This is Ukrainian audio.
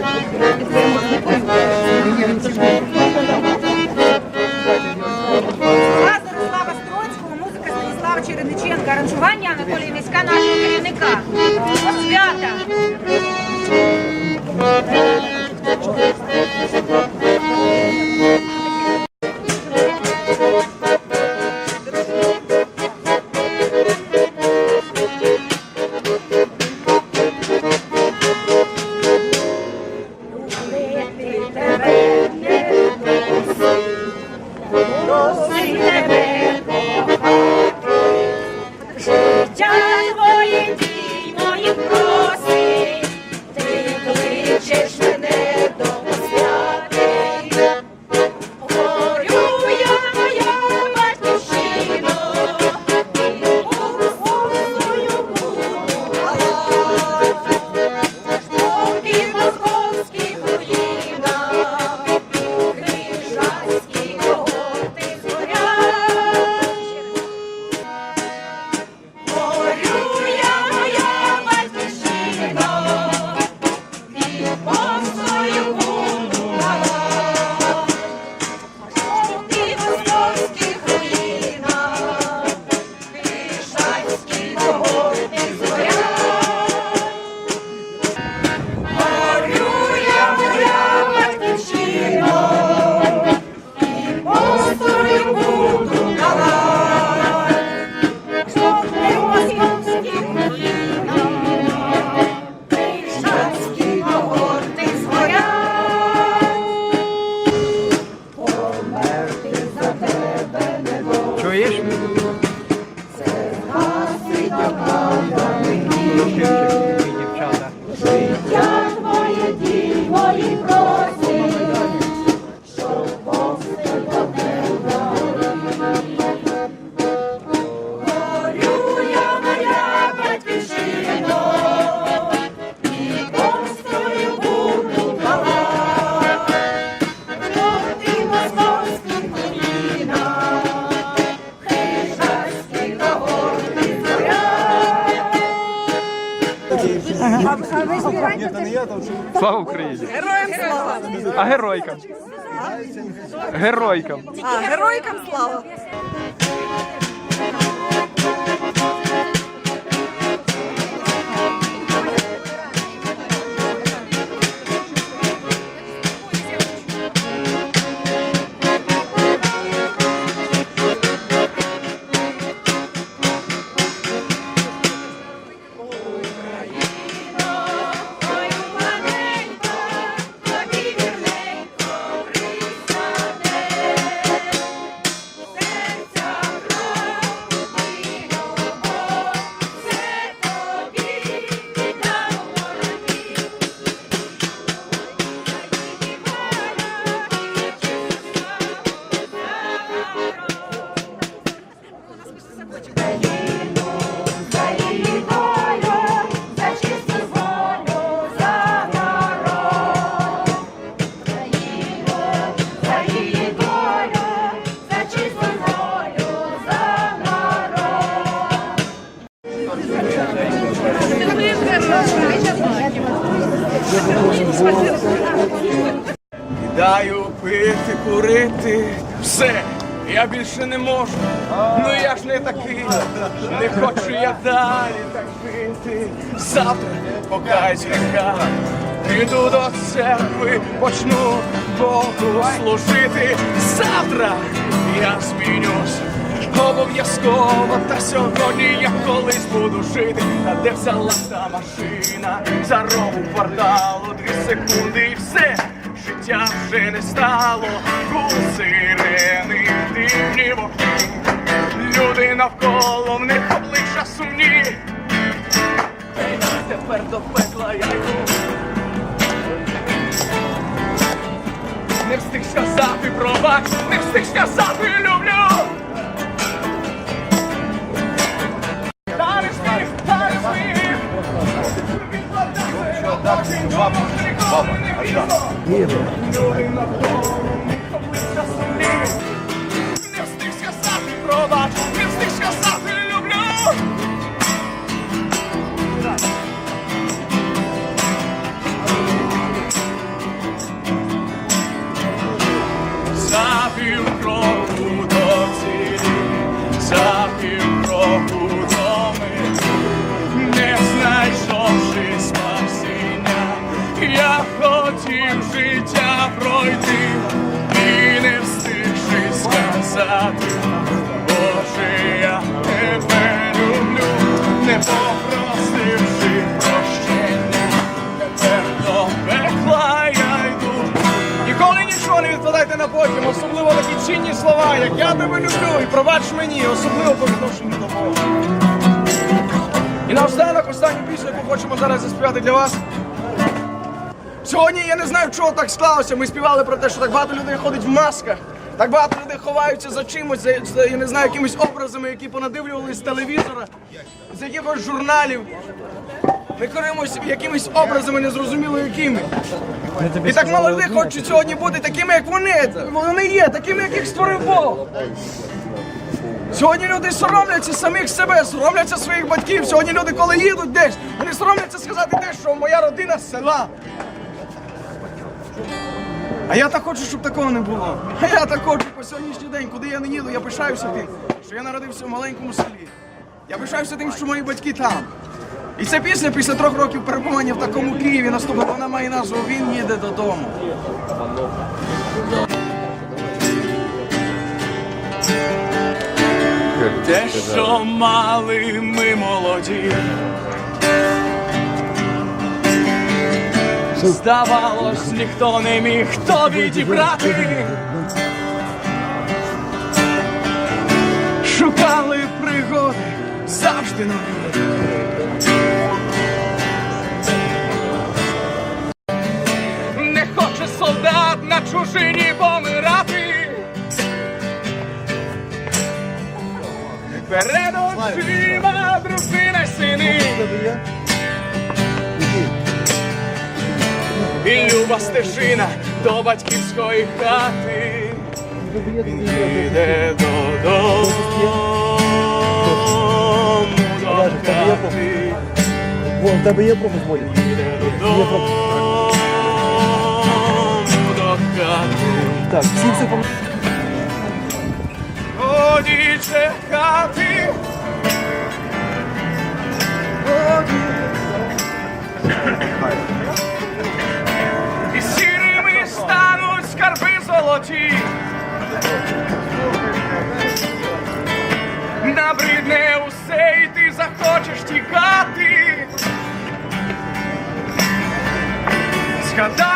It's Слава Україні! Героям слава! А геройкам? Геройкам. А, геройкам слава! Кидаю пити, курити, все, я більше не можу. Ну я ж не такий, не хочу я далі так пити. Завтра покаюсь в піду до церкви, почну Богу служити. Завтра я змінюсь. Обов'язково, та сьогодні я колись буду жити. А де взялась та машина за рогу кварталу, дві секунди і все. Життя вже не стало, гул сирени, дивні вогні. Люди навколо в них обличчя сумні. Тепер до пекла я йду. Не встиг сказати пробач, не встиг сказати люблю. Баба, а мені, особливо по відношенню до Бога. І наостанок останню пісню, яку хочемо зараз заспівати для вас. Сьогодні я не знаю, чого так склалося. Ми співали про те, що так багато людей ходить в масках. Так багато людей ховаються за чимось, за, за я не знаю, якимись образами, які понадивлювались з телевізора, з якихось журналів. Ми керуємось якимись образами, незрозуміло якими. І так мало людей хочуть сьогодні бути такими, як вони. Вони є, такими, як їх створив Бог. Сьогодні люди соромляться самих себе, соромляться своїх батьків. Сьогодні люди, коли їдуть десь, вони соромляться сказати те, що моя родина з села. А я так хочу, щоб такого не було. А я так хочу по сьогоднішній день, куди я не їду, я пишаюся тим, що я народився в маленькому селі. Я пишаюся тим, що мої батьки там. І ця пісня після трьох років перебування в такому Києві наступила, вона має назву Він їде додому. Те, що мали ми молоді. Здавалось, ніхто не міг то відібрати. Шукали пригоди завжди нові. Не хоче солдат на чужині помирати. Перед очима дружина сини. І люба стежина до батьківської хати. Він їде додому. До хати. Вон, в тебе є пропуск волі? Їде додому. До хати. Так, всі все пом... Годі чекати. І сірими стануть скарби золоті. Набридне усе, і ти захочеш тікати. Згадаєш